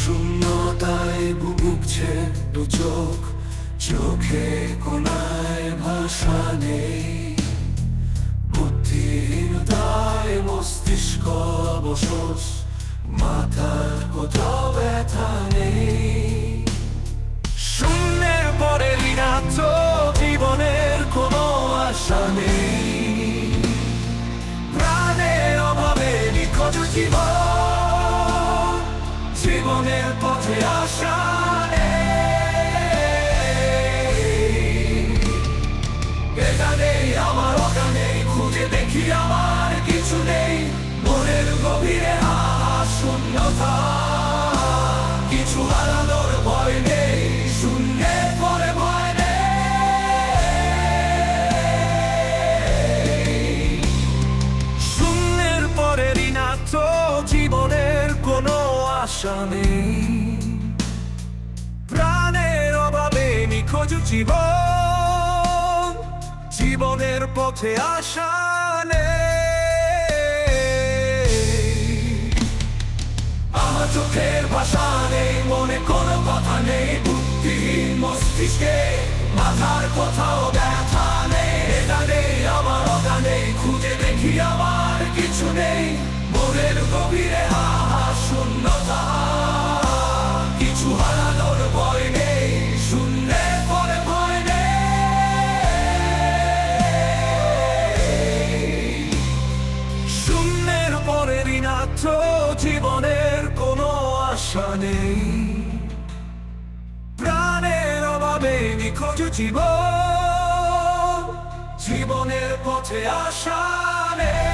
শূন্যতায় বুবুকছে দু চোখ, চোখে কোনায় ভাষা নেই। বুদ্ধিহীনতায় মস্তিষ্ক অবশোষ, মাথার কোথাও ব্যথা নেই। শূন্যের পরে ঋণাত্ম জীবনের কোনো আশা নেই। এটা নেই আমার নেই খুঁজে দেখি আমার কিছু নেই মনের গভীরে শূন্যতা কিছু হারানোর ভয় নেই শূন্যের পরে ভয় নেই শূন্যের পরে ঋণাত্ম জীবনের কোনো আশা নেই নিখোঁজ জীবন, জীবনের পথে আশা নেই। আমার চোখের ভাষা নেই, মনে কোনো কথা নেই বুদ্ধিহীন মস্তিষ্কে মাথার কোথাও ব্যথা নেই, এটা নেই, আমার ওটা নেই, খুঁজে দেখি আমার কিছু নেই, মনের গভীরে হাহা শূন্যতা, কিছু হারানোর ঋণাত্ম জীবনের কোনো আশা নেই। প্রাণের অভাবে নিখোঁজ জীবন জীবনের পথে আশা নেই।